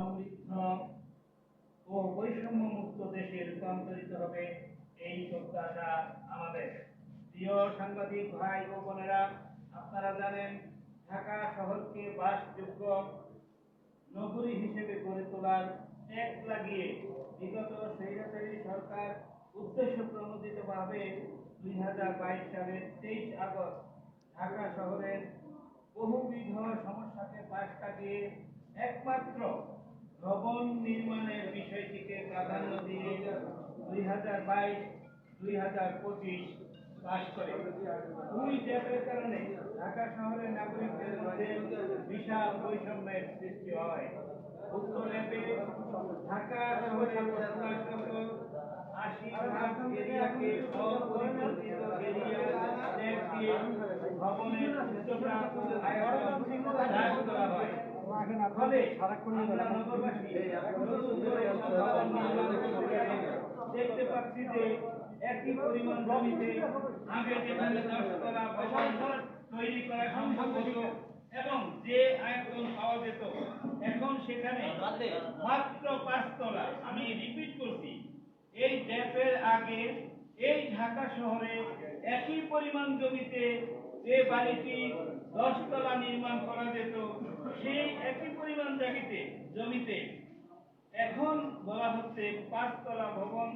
সমৃদ্ধ ও বৈষম্য মুক্ত দেশে রূপান্তরিত হবে এই প্রত্যাশা আমাদের। প্রিয় সাংবাদিক ভাই ও বোনেরা, আপনারা জানেন, ঢাকা শহরকে বাসযোগ্য নগরী হিসেবে গড়ে তোলার ট্যাগ লাগিয়ে বিগত স্বৈরাচারী সরকার উদ্দেশ্য প্রণোদিতভাবে দুই হাজার বাইশ সালের তেইশ আগস্ট ঢাকা শহরের বহুবিধ সমস্যাকে পাশ কাটিয়ে একমাত্র ভবন নির্মাণের বিষয়টিকে প্রাধান্য দিয়ে দুই হাজার বাইশ, দুই হাজার পঁচিশ পাশ করে। দুই ট্যাপের কারণে ঢাকা শহরের নাগরিকদের মধ্যে বিশাল বৈষম্যের সৃষ্টি হয়। উক্ত ট্যাপে ঢাকা শহরে বসবাসরত আশি ভাগ এরিয়াকে অপরিকল্পিত এরিয়া ভবনের উচ্চতা ও আয়তন হ্রাস করা হয় ফলে আমরা নগরবাসী করে দেখতে পাচ্ছি যে একই পরিমাণ জমিতে আগে যেখানে দশতলা ভবন তৈরি করা সম্ভব হতো এবং যে আয়তন পাওয়া যেত এখন সেখানে মাত্র পাঁচতলা। আমি রিপিট করছি এই ড্যাপের আগে এই ঢাকা শহরে একই পরিমাণ জমিতে যে বাড়িটি দশতলা নির্মাণ করা যেত, সেই একই পরিমাণ জায়গাতে, জমিতে। এখন বলা হচ্ছে পাঁচতলা ভবন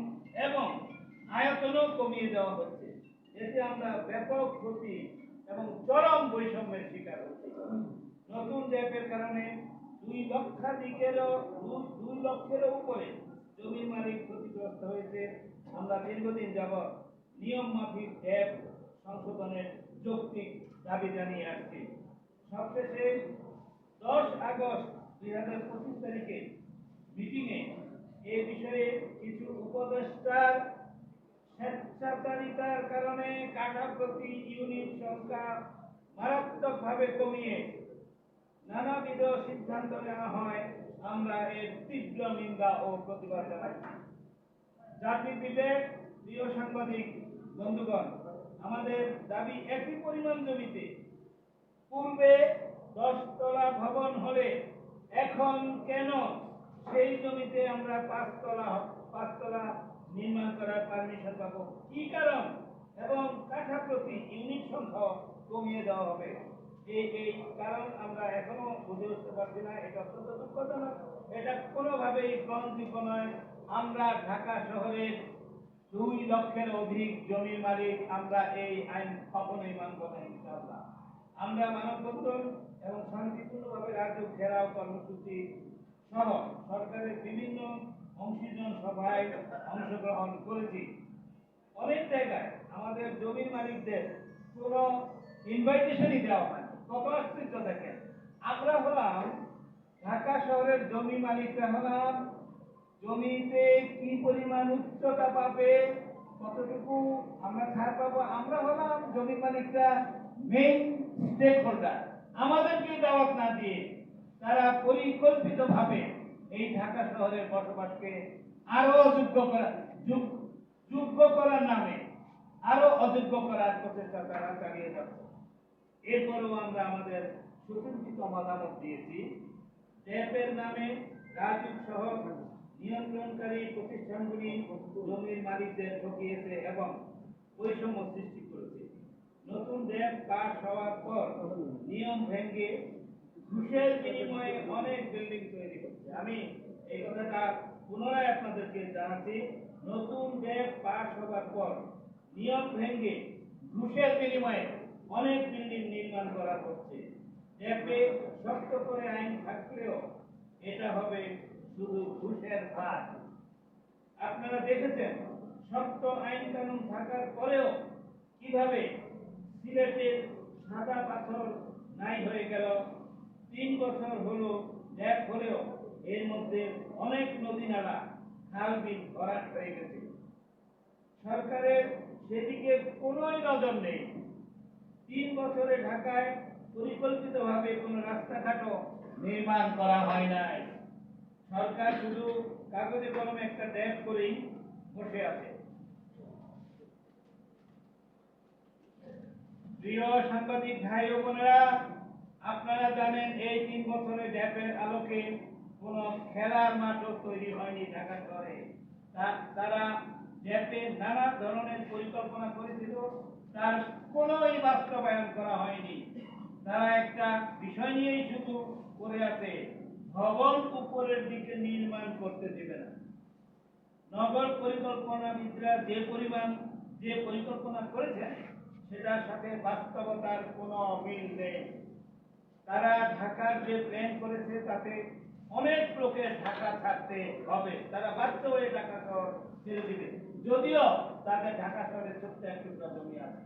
এবং আয়তনও কমিয়ে দেওয়া হচ্ছে। এতে আমরা ব্যাপক ক্ষতি এবং চরম বৈষম্যের শিকার হচ্ছি। নতুন র্যাপের কারণে দুই লক্ষাধিকেরও, দুই লক্ষেরও উপরে জমির মালিক ক্ষতিগ্রস্ত হয়েছে। আমরা দীর্ঘদিন যাবৎ নিয়ম মাফিক অ্যাপ সংশোধনের যৌক্তিক দাবি জানিয়ে আসছি। সবশেষে দশ আগস্ট দুই হাজার পঁচিশ তারিখে মিটিংয়ে এ বিষয়ে কিছু উপদেষ্টার স্বেচ্ছাচারিতার কারণে কাঠা প্রতি ইউনিট সংখ্যা মারাত্মকভাবে কমিয়ে নানাবিধ সিদ্ধান্ত নেওয়া হয়। আমরা এর তীব্র নিন্দা ও প্রতিবাদ জানাই। জাতির বিবেক প্রিয় সাংবাদিক, বন্ধুগণ আমাদের দাবি একই পরিমাণ জমিতে। পূর্বে দশতলা ভবন হলে এখন কেন সেই জমিতে আমরা পাঁচতলা পাঁচতলা নির্মাণ করার পারমিশন পাবো? কি কারণ? এবং কাঠা প্রতি ইউনিট সংখ্যা কমিয়ে দেওয়া হবে। এই এই কারণ আমরা এখনও বুঝে উঠতে পারছি না। এটা অত্যন্ত দুঃখজনক। এটা কোনোভাবেই গ্রহণযোগ্য নয়। আমরা ঢাকা শহরের দুই লক্ষের অধিক জমির মালিক আমরা এই আইন কখনোই মানব না, ইনশাআল্লাহ। আমরা মানববন্ধন এবং শান্তিপূর্ণভাবে রাজ্য ঘেরাও কর্মসূচি সহ সরকারের বিভিন্ন অংশীজন সভায় অংশগ্রহণ করেছি। অনেক জায়গায় আমাদের জমির মালিকদের কোনো ইনভাইটেশনই দেওয়া হয় কত আশ্চর্য দেখেন। আমরা হলাম ঢাকা শহরের জমি মালিকরা হলাম জমিতে কি পরিমাণ উচ্চতা পাবে, কতটুকু আমরা ছাড় পাবো, আমরা হলাম জমি মালিকরা মেইন স্টেক হোল্ডার আমাদেরকে দাওয়াত না দিয়ে তারা পরিকল্পিতভাবে এই ঢাকা শহরের বসবাসকে আরও অযোগ্য করা যোগ- যোগ্য করার নামে আরও অযোগ্য করার প্রচেষ্টা তারা চালিয়ে যাচ্ছে। এরপরেও আমরা আমাদের সুচিন্তিত মতামত দিয়েছি। ট্যাপের নামে রাজুক সহ নিয়ন্ত্রণকারী প্রতিষ্ঠানগুলি জমির মালিকদের ঠকিয়েছে এবং বৈষম্য সৃষ্টি করেছে। নতুন ড্যাম পাশ হওয়ার পর নিয়ম ভেঙে ঘুষের বিনিময়ে অনেক বিল্ডিং তৈরি হচ্ছে। আমি এই কথাটা পুনরায় আপনাদেরকে জানাচ্ছি। নতুন ড্যাম পাশ হওয়ার পর নিয়ম ভেঙে ঘুষের বিনিময়ে অনেক বিল্ডিং নির্মাণ করা হচ্ছে। ড্যাপে শক্ত করে আইন থাকলেও এটা হবে শুধু ঘুষের ভাগ। আপনারা দেখেছেন শক্ত আইন কানুন থাকার পরেও কীভাবে সিলেটের সাদা পাথর নাই হয়ে গেল, তিন বছর হলো ড্যাপ হলেও এর মধ্যে অনেক নদী নালা, খাল বিল ভরাট হয়ে গেছে। সরকারের সেদিকে কোনোই নজর নেই। তিন বছরে ঢাকায় পরিকল্পিতভাবে কোনো রাস্তাঘাটও নির্মাণ করা হয় নাই। সরকার শুধু কাগজে কলমে একটা ড্যাম করেই বসে আছে। প্রিয় সাংবাদিক ভাই ও বোনেরা, আপনারা জানেন এই তিন বছরে ড্যাপের আলোকে কোনো খেলার মাঠও তৈরি হয়নি ঢাকা শহরে তারা ড্যাপে নানা ধরনের পরিকল্পনা করেছিল, তার কোনোই বাস্তবায়ন করা হয়নি। তারা একটা বিষয় নিয়েই শুধু করে আছে। ভবন উপরের দিকে নির্মাণ করতে দেবে না। নগর পরিকল্পনাবিদরা যে পরিমাণ, যে পরিকল্পনা করেছেন সেটার সাথে বাস্তবতার কোনো মিল নেই। তারা ঢাকার যে প্ল্যান করেছে, তাতে অনেক লোকের ঢাকা ছাড়তে হবে। তারা বাধ্য হয়ে ঢাকা শহর ছেড়ে দিবে। যদিও তাদের ঢাকা শহরে ছোট্ট এক টুকরা জমি আছে।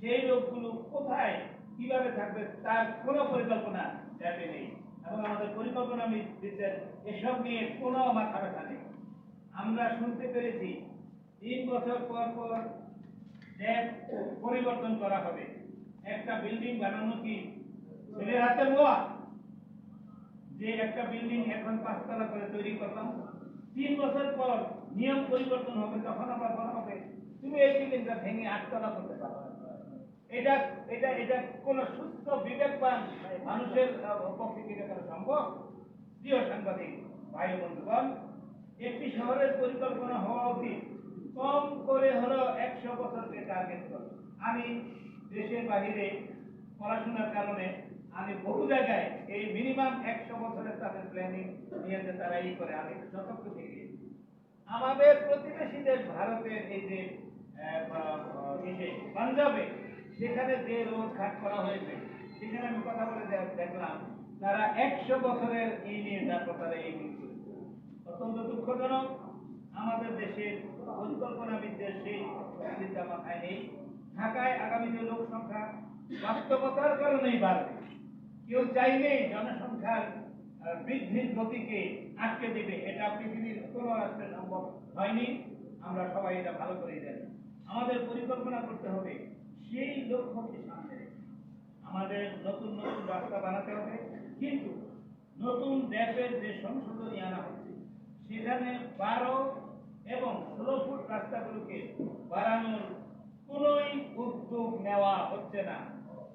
সেই লোকগুলো কোথায়, কীভাবে থাকবে, তার কোনো পরিকল্পনা যাবে নেই। এবং আমাদের পরিকল্পনা দিচ্ছেন এসব নিয়ে কোনো মাথা ব্যথা নেই। আমরা শুনতে পেরেছি, তিন বছর পর পর ট্যাব পরিবর্তন করা হবে। একটা বিল্ডিং বানানো কি ছেলের হাতের মোয়া? যে একটা বিল্ডিং এখন পাঁচতলা করে তৈরি করলাম। তিন বছর পর নিয়ম পরিবর্তন হবে, তখন আবার বলা হবে, তুমি এই বিল্ডিংটা ভেঙে আটতলা করতে পারো। এটা এটা এটা কোন সুস্থ বিবেকবান মানুষের পক্ষে কি এটা সম্ভব? প্রিয় সাংবাদিক, ভাই বন্ধুগণ, একটি শহরের পরিকল্পনা হওয়া উচিত কম করে হলো একশো বছরকে টার্গেট করে। আমি দেশের বাহিরে পড়াশোনার কারণে আমি বহু জায়গায় এই মিনিমাম একশো বছরের তাদের প্ল্যানিং নিয়েছে, তারা এই করে। আমি সতর্ক থেকে আমাদের প্রতিবেশী দেশ ভারতের এই যে পাঞ্জাবে সেখানে যে রোড ঘাট করা হয়েছে, সেখানে আমি কথা বলে দেখলাম, তারা একশো বছরের এই তারপর তারা এই। অত্যন্ত দুঃখজনক, আমাদের দেশের পরিকল্পনাবিদদের সেই চিন্তা মাথায় নেই। ঢাকায় আগামীতে লোক সংখ্যা, বাস্তবতার কারণেই বাড়বে। কেউ চাইলেই জনসংখ্যার বৃদ্ধির গতিকে আটকে দেবে। এটা পৃথিবীর কোনো রাষ্ট্রে সম্ভব হয়নি। আমরা সবাই এটা ভালো করেই জানি। আমাদের পরিকল্পনা করতে হবে। সেই লক্ষ্যকে সামনে আমাদের নতুন নতুন রাস্তা বানাতে হবে। কিন্তু নতুন দেশের যে সংশোধনী আনা হচ্ছে, সেখানে বারো এবং ষোলো ফুট রাস্তাগুলোকে বাড়ানোর কোনোই উদ্যোগ নেওয়া হচ্ছে না।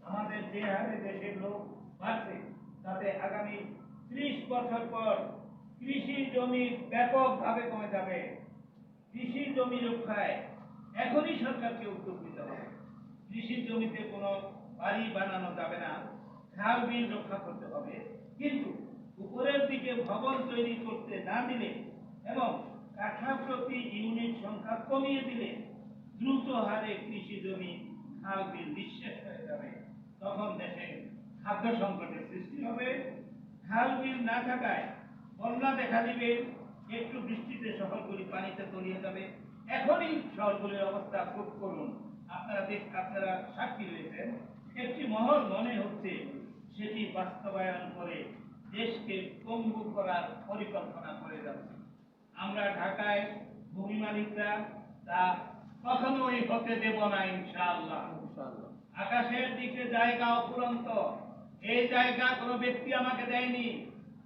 আমাদের যে হারে দেশের লোক বাড়ছে, তাতে আগামী ত্রিশ বছর পর কৃষি জমি ব্যাপকভাবে কমে যাবে। কৃষি জমি রক্ষায় এখনই সরকারকে উদ্যোগ নিতে হবে। কৃষি জমিতে কোনো বাড়ি বানানো যাবে না। খাল বিল রক্ষা করতে হবে। কিন্তু উপরের দিকে ভবন তৈরি করতে না দিলে এবং কাঠা প্রতি ইউনিট সংখ্যা কমিয়ে দিলে দ্রুত হারে কৃষি জমি খাল বিল নিঃশেষ হয়ে যাবে। তখন দেশে খাদ্য সংকটের সৃষ্টি হবে। খাল বিল না থাকায় বন্যা দেখা দিবে। একটু বৃষ্টিতে শহরগুলি পানিতে তলিয়ে যাবে। এখনই শহরগুলির অবস্থা খুব করুন আপনারা আপনারা সাক্ষী রয়েছেন। একটি মহল মনে হচ্ছে সেটি বাস্তবায়ন করে দেশকে পঙ্গু করার পরিকল্পনা করে যাচ্ছে। আমরা ঢাকায় ভূমি মালিকরা তা কখনোই হতে দেব না ইনশাআল্লাহ। আকাশের দিকে জায়গা অফুরন্ত। এই জায়গা কোনো ব্যক্তি আমাকে দেয়নি।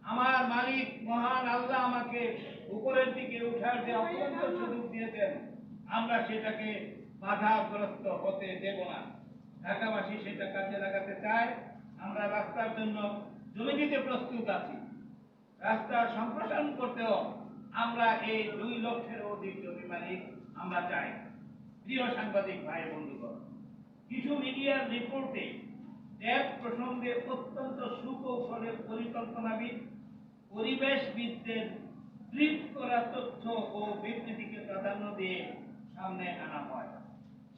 আমার মালিক মহান আল্লাহ আমাকে উপরের দিকে উঠার যে অফুরন্ত সুযোগ দিয়েছেন আমরা সেটাকে বাধাগ্রস্ত হতে দেব না। ঢাকাবাসী সেটা কাজে লাগাতে চায়। আমরা রাস্তার জন্য জমি দিতে প্রস্তুত আছি। রাস্তা সম্প্রসারণ করতেও আমরা এই দুই লক্ষের অধিক জমি মালিক আমরা চাই। প্রিয় সাংবাদিক ভাই বন্ধুগণ, কিছু মিডিয়ার রিপোর্টে ট্যাব প্রসঙ্গে অত্যন্ত সুকৌশলের পরিকল্পনাবিদ, পরিবেশবিদদের ট্রিপ করা তথ্য ও বিবৃতিকে প্রাধান্য দিয়ে সামনে আনা হয়।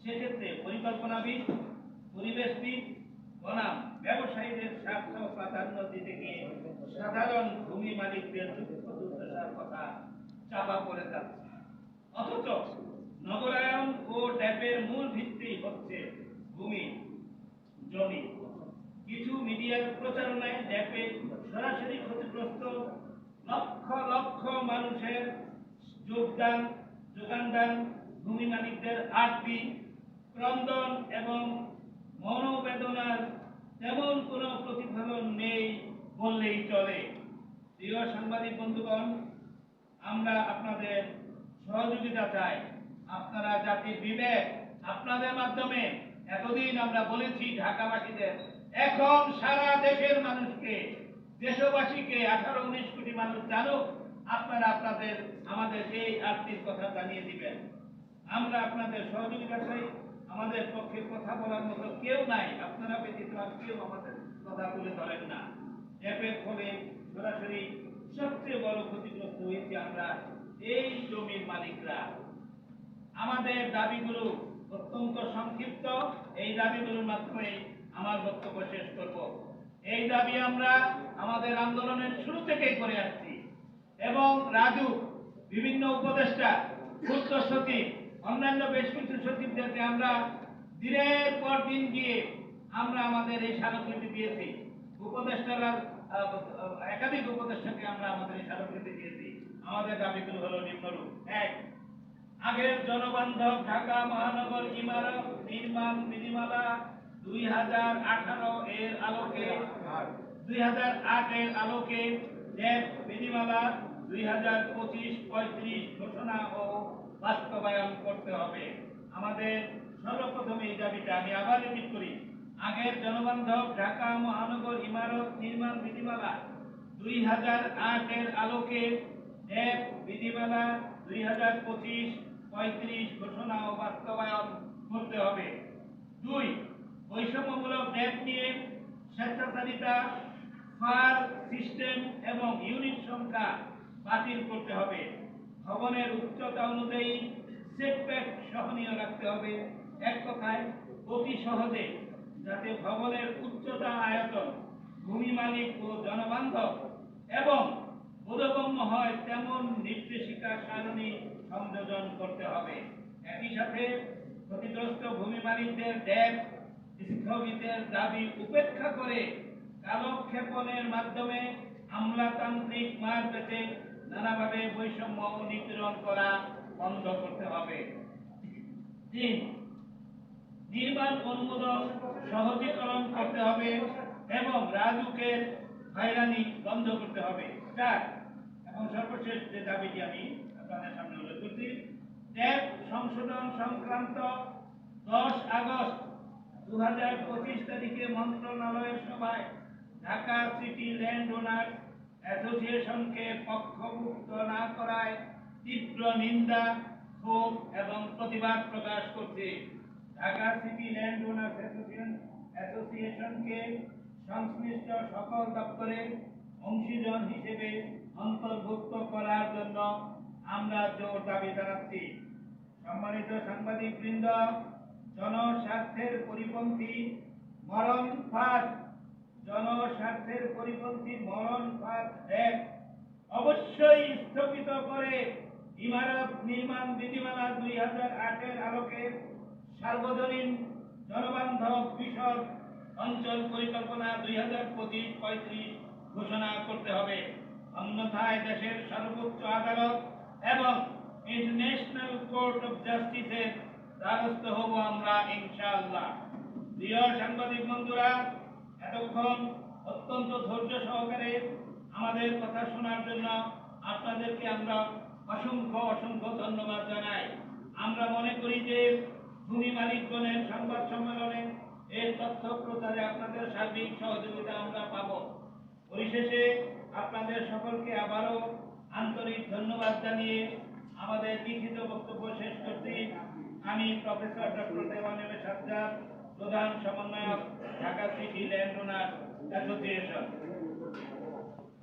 সেক্ষেত্রে পরিকল্পনাবিদ, পরিবেশবিদ, বনাম, ব্যবসায়ীদের স্বার্থ প্রাধান্য দিতে গিয়ে সাধারণ ভূমি মালিকদের দুর্দশার কথা চাপা পড়ে যাচ্ছে। অথচ নগরায়ন ও ট্যাপের মূল ভিত্তি হচ্ছে ভূমি, জমি। কিছু মিডিয়ার প্রচারণায় ট্যাপে সরাসরি ক্ষতিগ্রস্ত লক্ষ লক্ষ মানুষের যোগদান, যোগানদান ভূমি মালিকদের আর্থি ক্রন্দন এবং মনোবেদনার তেমন কোনো প্রতিফলন নেই বললেই চলে। প্রিয় সাংবাদিক বন্ধুগণ, আমরা আপনাদের সহযোগিতা চাই। আপনারা জাতির বিবেক আপনাদের মাধ্যমে এতদিন আমরা বলেছি ঢাকাবাসীদের, এখন সারা দেশের মানুষকে, দেশবাসীকে আঠারো উনিশ কোটি মানুষ জানুক, আপনারা আপনাদের, আমাদের এই আর্থিক কথা জানিয়ে দিবেন। আমরা আপনাদের সহযোগিতা চাই। আমাদের পক্ষে কথা বলার মতো কেউ নাই। আপনারা ব্যতীত আর কেউ আমাদের কথা তুলে ধরেন না। অ্যাপের ফলে সরাসরি সবচেয়ে বড় ক্ষতিগ্রস্ত হয়েছে আমরা এই জমির মালিকরা। আমাদের দাবিগুলো অত্যন্ত সংক্ষিপ্ত। এই দাবিগুলোর মাধ্যমে আমার বক্তব্য শেষ করব। এই দাবি আমরা আমাদের আন্দোলনের শুরু থেকেই করে আসছি। এবং রাজু, বিভিন্ন উপদেষ্টা সচিব অন্যান্য বেশ কিছু সচিবদেরকে আমরা দিনের পর দিন গিয়ে আমরা আমাদের এই স্মারকলিপি দিয়েছি। উপদেষ্টারা একাধিক উপদেষ্টাকে আমরা আমাদের এই স্মারকলিপি দিয়েছি। আমাদের দাবিগুলো হলো নিম্নরূপ। এক, আগের জনবান্ধব ঢাকা মহানগর ইমারত নির্মাণ বিধিমালা দুই হাজার আঠারো এর আলোকে, দুই হাজার আট এর আলোকে বিধিমালা দুই হাজার পঁচিশ পঁয়ত্রিশ ঘোষণা ও বাস্তবায়ন করতে হবে। আমাদের সর্বপ্রথমে এই দাবিটা আমি আবার রিপিট করি। আগের জনবান্ধব ঢাকা মহানগর ইমারত নির্মাণ বিধিমালা দুই হাজার আটের আলোকে ন্যাক বিধিমালা দুই হাজার পঁচিশ পঁয়ত্রিশ ঘোষণা ও বাস্তবায়ন করতে হবে। দুই, বৈষম্যমূলক ন্যাপ নিয়ে স্বেচ্ছাচারিতা ফার সিস্টেম এবং ইউনিট সংখ্যা বাতিল করতে হবে। ভবনের উচ্চতা অনুযায়ী সেটব্যাক সহনীয় রাখতে হবে। এক কথায়, অতি সহজে, যাতে ভবনের উচ্চতা আয়তন, ভূমি মালিক ও জনবান্ধব এবং বোধগম্য হয় তেমন নির্দেশিকা সারণী সংযোজন করতে হবে। একই সাথে, ক্ষতিগ্রস্ত ভূমি মালিকদের ড্যাম, স্থগিতের দাবি উপেক্ষা করে কালক্ষেপণের মাধ্যমে আমলাতান্ত্রিক মার পেতে নানাভাবে বৈষম্য ও নিপীড়ন করা বন্ধ করতে হবে। তিন নির্মাণ অনুমোদন সহজীকরণ করতে হবে এবং রাজুকের হয়রানি বন্ধ করতে হবে। চার এবং সর্বশেষ যে দাবিটি আমি আপনাদের সামনে উল্লেখ করছি, ট্যাব সংশোধন সংক্রান্ত দশ আগস্ট দু হাজার পঁচিশ তারিখে মন্ত্রণালয়ের সভায় ঢাকা সিটি ল্যান্ড ওনার অ্যাসোসিয়েশনকে পক্ষভুক্ত না করায় তীব্র নিন্দা, ক্ষোভ এবং প্রতিবাদ প্রকাশ করছে। Dhaka city land owners association অ্যাসোসিয়েশনকে সংশ্লিষ্ট সকল দপ্তরে অংশীজন হিসেবে অন্তর্ভুক্ত করার জন্য আমরা জোর দাবি জানাচ্ছি। সম্মানিত সাংবাদিক বৃন্দ জনস্বার্থের পরিপন্থী মরণ ফাঁদ জনস্বার্থের পরিপন্থী মরণ ফাঁদ এক অবশ্যই স্থগিত করে ইমারত নির্মাণ বিধিমালা দুই হাজার আটের আলোকে সার্বজনীন জনবান্ধব বিশদ অঞ্চল পরিকল্পনা দুই হাজার পঁচিশ পঁয়ত্রিশ ঘোষণা করতে হবে। অন্যথায় দেশের সর্বোচ্চ আদালত এবং ইন্টারন্যাশনাল কোর্ট অফ জাস্টিসের দ্বারস্থ হব আমরা ইনশাআল্লাহ। প্রিয় সাংবাদিক বন্ধুরা এতক্ষণ অত্যন্ত ধৈর্য সহকারে আমাদের কথা শোনার জন্য আপনাদেরকে আমরা অসংখ্য অসংখ্য ধন্যবাদ জানাই। আমরা মনে করি যে ভূমি মালিকগণের সংবাদ সম্মেলনে এর তথ্য প্রচারে আপনাদের সার্বিক সহযোগিতা আমরা পাব। পরিশেষে আপনাদের সকলকে আবারও আন্তরিক ধন্যবাদ জানিয়ে আমাদের লিখিত বক্তব্য শেষ করতে আমি প্রফেসর ডক্টর দেওয়ানেবে সাজ্জাদ প্রধান সমন্বয়ক Dhaka city land owner association